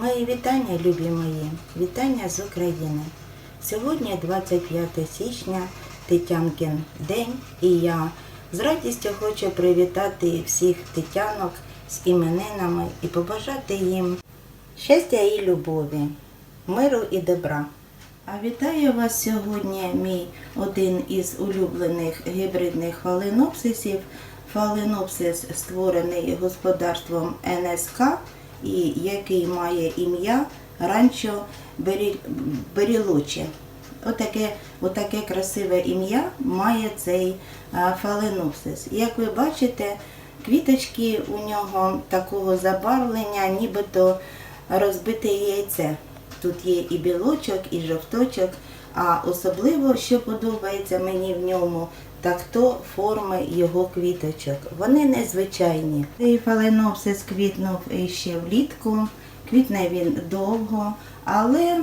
Мої вітання, любі мої, вітання з України. Сьогодні 25 січня, Тетянкин день, і я з радістю хочу привітати всіх тетянок з іменинами і побажати їм щастя і любові, миру і добра. А вітаю вас сьогодні, мій один із улюблених гібридних фаленопсисів. Фаленопсис створений господарством НСК і який має ім'я Ранчо Бері- Берілоче. Отаке, отаке красиве ім'я має цей фаленопсис. Як ви бачите, квіточки у нього такого забарвлення, нібито розбите яйце. Тут є і білочок, і жовточок. А особливо, що подобається мені в ньому, так то форми його квіточок. Вони незвичайні. Цей фаленопсис квітнув ще влітку, квітне він довго, але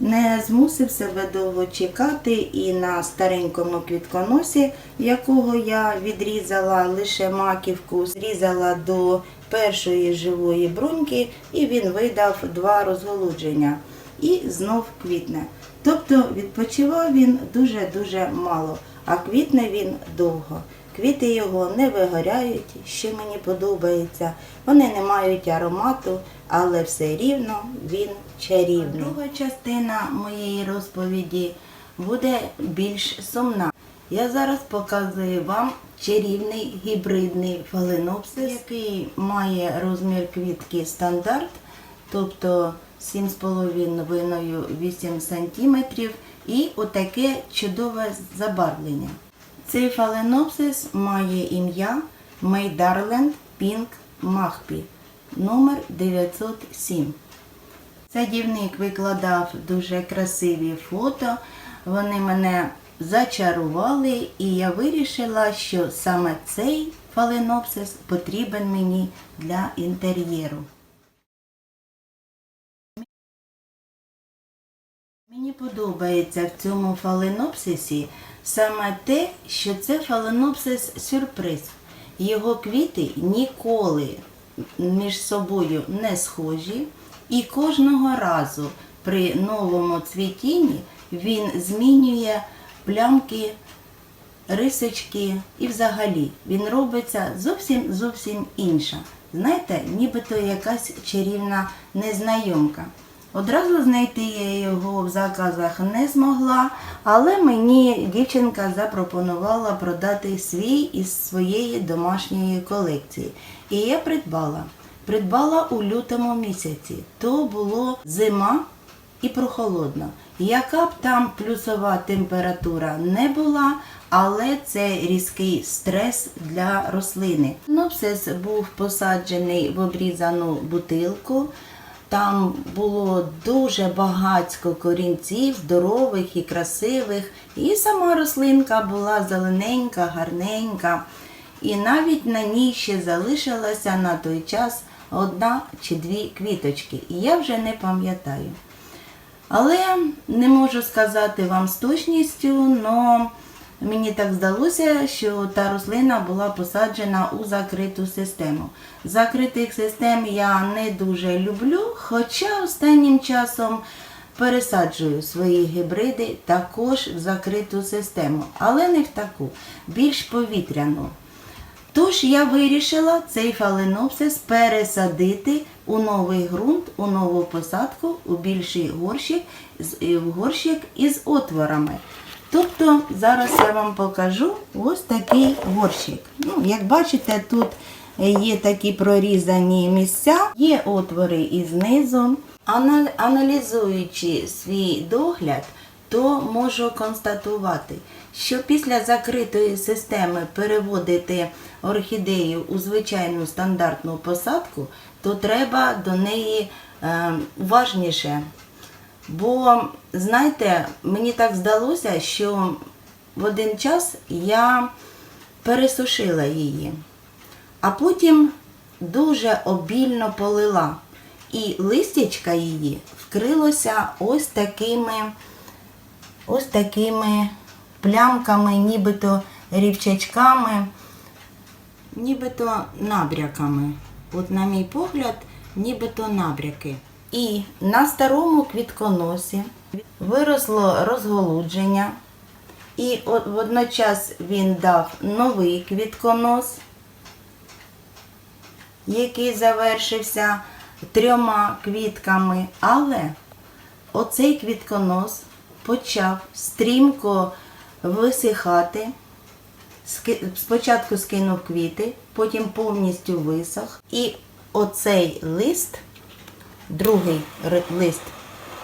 не змусив себе довго чекати і на старенькому квітконосі, якого я відрізала лише маківку, зрізала до першої живої бруньки, і він видав два розголудження. І знов квітне. Тобто відпочивав він дуже-дуже мало, а квітне він довго. Квіти його не вигоряють, що мені подобається. Вони не мають аромату, але все рівно він чарівний. Друга частина моєї розповіді буде більш сумна. Я зараз показую вам чарівний гібридний фаленопсис, який має розмір квітки стандарт, тобто 7,5-8 см і отаке чудове забарвлення. Цей фаленопсис має ім'я Мейдарленд Пінк Махпі номер 907. Садівник викладав дуже красиві фото. Вони мене зачарували, і я вирішила, що саме цей фаленопсис потрібен мені для інтер'єру. Мені подобається в цьому фаленопсисі саме те, що це фаленопсис сюрприз. Його квіти ніколи між собою не схожі, і кожного разу при новому цвітінні він змінює плямки, рисочки і взагалі він робиться зовсім зовсім інша. Знаєте, нібито якась чарівна незнайомка. Одразу знайти я його в заказах не змогла, але мені дівчинка запропонувала продати свій із своєї домашньої колекції. І я придбала. Придбала у лютому місяці. То було зима і прохолодно. Яка б там плюсова температура не була, але це різкий стрес для рослини. Нопсис був посаджений в обрізану бутилку. Там було дуже багатько корінців, здорових і красивих. І сама рослинка була зелененька, гарненька. І навіть на ній ще залишилася на той час одна чи дві квіточки. І я вже не пам'ятаю. Але не можу сказати вам з точністю, але мені так здалося, що та рослина була посаджена у закриту систему. Закритих систем я не дуже люблю, хоча останнім часом пересаджую свої гібриди також в закриту систему, але не в таку, більш повітряну. Тож я вирішила цей фаленопсис пересадити у новий ґрунт, у нову посадку, у більший горщик, горщик із отворами. Тобто зараз я вам покажу ось такий горщик. Ну, як бачите, тут є такі прорізані місця, є отвори і знизу. Аналізуючи свій догляд, то можу констатувати, що після закритої системи переводити орхідею у звичайну стандартну посадку, то треба до неї е, уважніше. Бо, знаєте, мені так здалося, що в один час я пересушила її, а потім дуже обільно полила. І листячка її вкрилося ось такими ось такими плямками, нібито рівчачками, нібито набряками. От, на мій погляд, нібито набряки. І на старому квітконосі виросло розголудження, і водночас він дав новий квітконос, який завершився трьома квітками, але оцей квітконос почав стрімко висихати. Спочатку скинув квіти, потім повністю висох. І оцей лист, другий лист,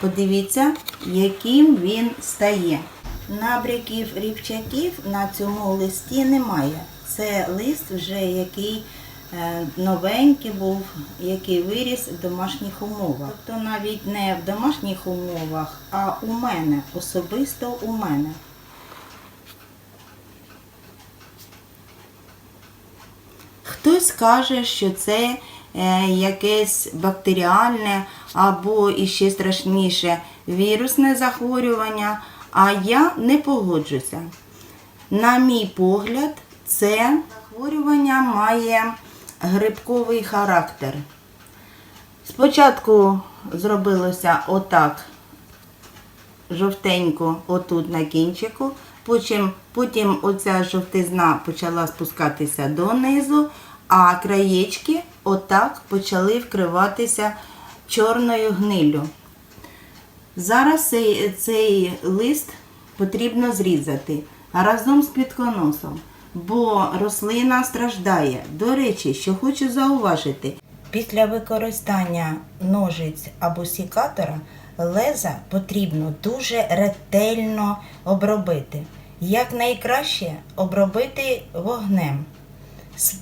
подивіться, яким він стає. Набряків рівчаків на цьому листі немає. Це лист вже який е, новенький був, який виріс в домашніх умовах. Тобто навіть не в домашніх умовах, а у мене, особисто у мене. Хтось каже, що це якесь бактеріальне або іще страшніше вірусне захворювання, а я не погоджуся. На мій погляд, це захворювання має грибковий характер. Спочатку зробилося отак жовтенько отут на кінчику. Потім, потім оця жовтизна почала спускатися донизу, а краєчки отак почали вкриватися чорною гниллю. Зараз цей, цей лист потрібно зрізати разом з квітконосом, бо рослина страждає. До речі, що хочу зауважити, після використання ножиць або сікатора леза потрібно дуже ретельно обробити. Якнайкраще обробити вогнем.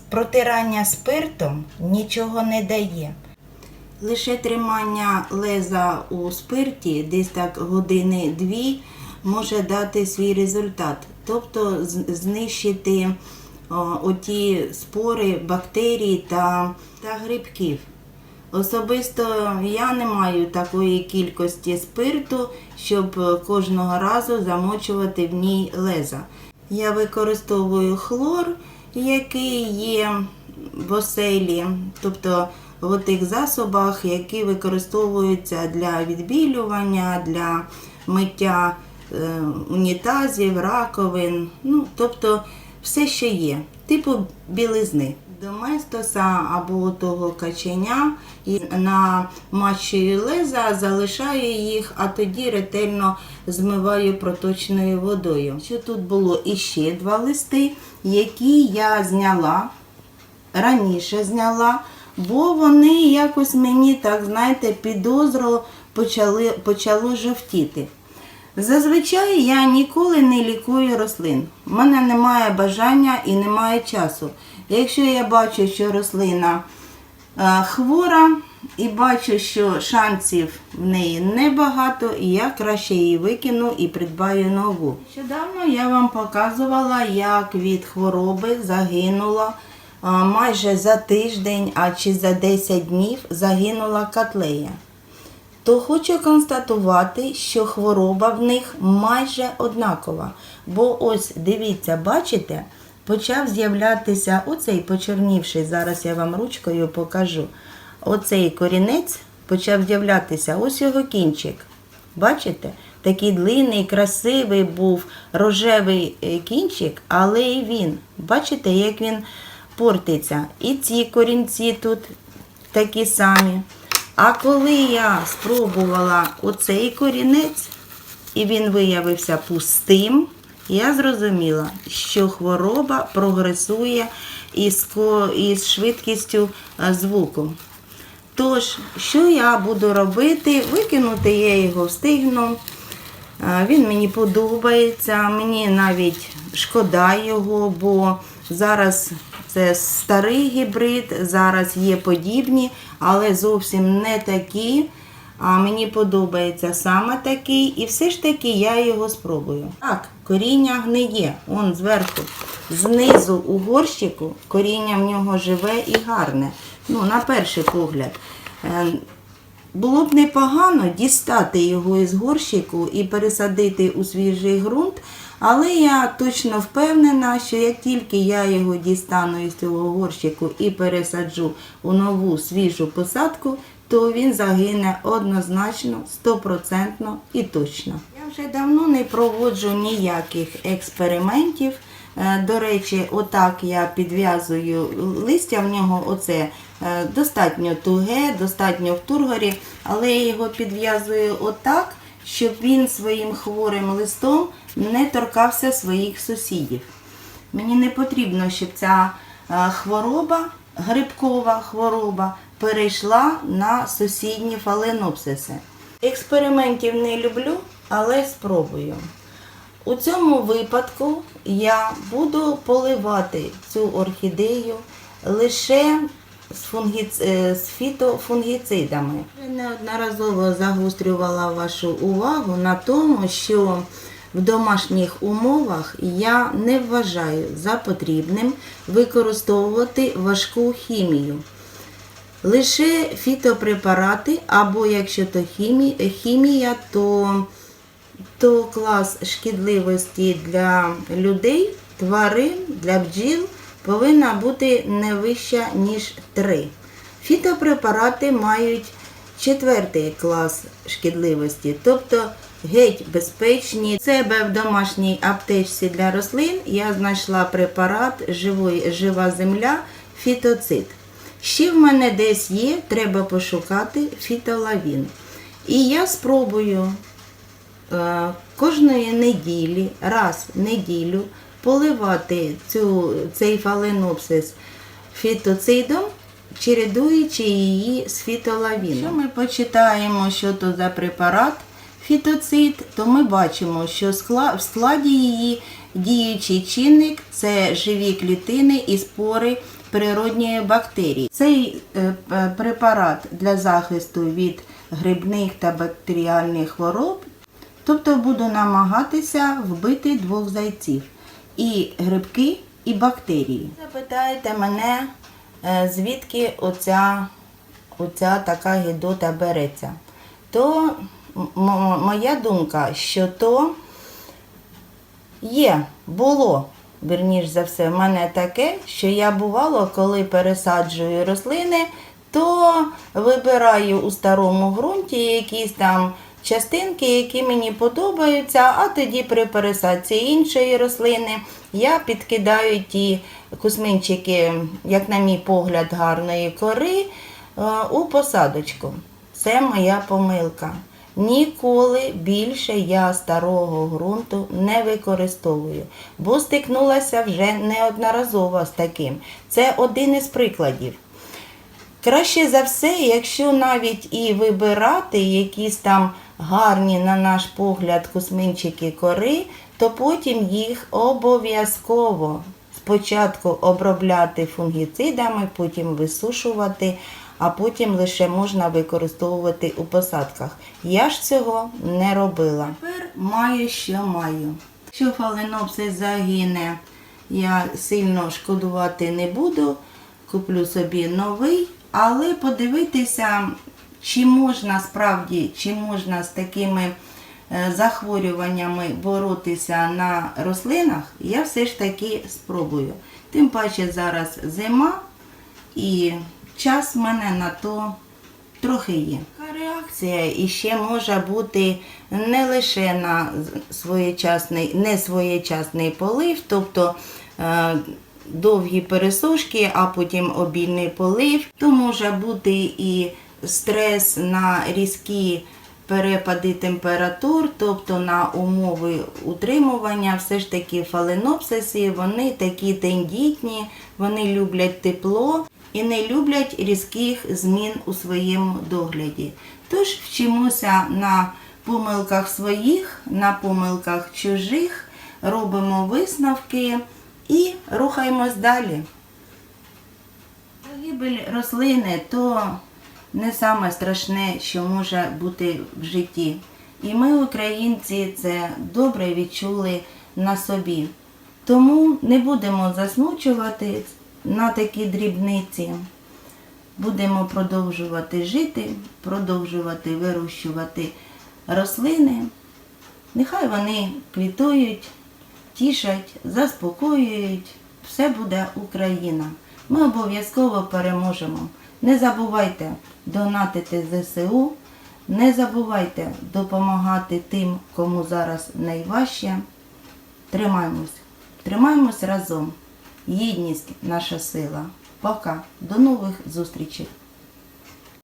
Протирання спиртом нічого не дає. Лише тримання леза у спирті, десь так години-дві, може дати свій результат. Тобто знищити оті спори, бактерій та, та грибків. Особисто я не маю такої кількості спирту, щоб кожного разу замочувати в ній леза. Я використовую хлор, який є в оселі, тобто в тих засобах, які використовуються для відбілювання, для миття е, унітазів, раковин, ну, тобто все, що є, типу білизни. Доместоса або того каченя і намащую леза, залишаю їх, а тоді ретельно змиваю проточною водою. Що тут було іще два листи, які я зняла раніше зняла, бо вони якось мені, так знаєте, підозро почали, почало жовтіти. Зазвичай я ніколи не лікую рослин. У мене немає бажання і немає часу. Якщо я бачу, що рослина е, хвора і бачу, що шансів в неї небагато, я краще її викину і придбаю нову. Нещодавно я вам показувала, як від хвороби загинула а, майже за тиждень, а чи за 10 днів загинула котлея. То хочу констатувати, що хвороба в них майже однакова. Бо ось дивіться, бачите, почав з'являтися оцей почорнівший, зараз я вам ручкою покажу. Оцей корінець почав з'являтися, ось його кінчик. Бачите? Такий длинний, красивий був рожевий е, кінчик, але і він. Бачите, як він портиться. І ці корінці тут такі самі. А коли я спробувала оцей корінець, і він виявився пустим, я зрозуміла, що хвороба прогресує із, швидкістю е, звуку. Тож, що я буду робити? Викинути я його встигну. Е, Він мені подобається, мені навіть шкода його, бо зараз це старий гібрид, зараз є подібні, але зовсім не такі. А мені подобається саме такий, і все ж таки я його спробую. Так, коріння гниє, он зверху, знизу у горщику коріння в нього живе і гарне. Ну, на перший погляд. Було б непогано дістати його із горщику і пересадити у свіжий ґрунт, але я точно впевнена, що як тільки я його дістану із цього горщику і пересаджу у нову свіжу посадку, то він загине однозначно, стопроцентно і точно. Я вже давно не проводжу ніяких експериментів. Е, До речі, отак я підв'язую листя в нього. Оце е, достатньо туге, достатньо в тургорі, але я його підв'язую отак, щоб він своїм хворим листом не торкався своїх сусідів. Мені не потрібно, щоб ця е, хвороба, грибкова хвороба, перейшла на сусідні фаленопсиси. Експериментів не люблю, але спробую. У цьому випадку я буду поливати цю орхідею лише з, фунгіц... е, з фітофунгіцидами. Неодноразово загострювала вашу увагу на тому, що в домашніх умовах я не вважаю за потрібним використовувати важку хімію. Лише фітопрепарати, або якщо то хімія то то клас шкідливості для людей, тварин, для бджіл повинна бути не вища, ніж 3. Фітопрепарати мають четвертий клас шкідливості, тобто геть безпечні. Себе в домашній аптечці для рослин я знайшла препарат жива земля фітоцид. Ще в мене десь є, треба пошукати фітолавін. І я спробую кожної неділі, раз в неділю, поливати цю, цей фаленопсис фітоцидом, чередуючи її з фітолавіном. Якщо ми почитаємо, що то за препарат фітоцид, то ми бачимо, що в складі її діючий чинник це живі клітини і спори природньої бактерії. Цей е, препарат для захисту від грибних та бактеріальних хвороб Тобто буду намагатися вбити двох зайців. І грибки, і бактерії. Запитаєте мене, е, звідки оця, оця така гідота береться. То моя думка, що то є, було, верніш за все, в мене таке, що я бувало, коли пересаджую рослини, то вибираю у старому ґрунті якісь там частинки, які мені подобаються, а тоді при пересадці іншої рослини я підкидаю ті кусминчики, як на мій погляд, гарної кори е, у посадочку. Це моя помилка. Ніколи більше я старого ґрунту не використовую, бо стикнулася вже неодноразово з таким. Це один із прикладів. Краще за все, якщо навіть і вибирати якісь там гарні, на наш погляд, косминчики кори, то потім їх обов'язково спочатку обробляти фунгіцидами, потім висушувати, а потім лише можна використовувати у посадках. Я ж цього не робила. Тепер маю, що маю. Якщо фаленопсис загине, я сильно шкодувати не буду куплю собі новий, але подивитися, чи можна справді, чи можна з такими е, захворюваннями боротися на рослинах, я все ж таки спробую. Тим паче зараз зима і час в мене на то трохи є. Реакція і ще може бути не лише на своєчасний, не своєчасний полив, тобто е, довгі пересушки, а потім обільний полив. То може бути і стрес на різкі перепади температур, тобто на умови утримування, все ж таки фаленопсиси, вони такі тендітні, вони люблять тепло і не люблять різких змін у своєму догляді. Тож вчимося на помилках своїх, на помилках чужих, робимо висновки і рухаємось далі. Загибель рослини то не саме страшне, що може бути в житті. І ми, українці, це добре відчули на собі. Тому не будемо засмучувати на такі дрібниці. Будемо продовжувати жити, продовжувати вирощувати рослини. Нехай вони квітують, тішать, заспокоюють. Все буде Україна. Ми обов'язково переможемо. Не забувайте донатити ЗСУ, не забувайте допомагати тим, кому зараз найважче. Тримаємось, тримаємось разом. Єдність наша сила. Пока. До нових зустрічей.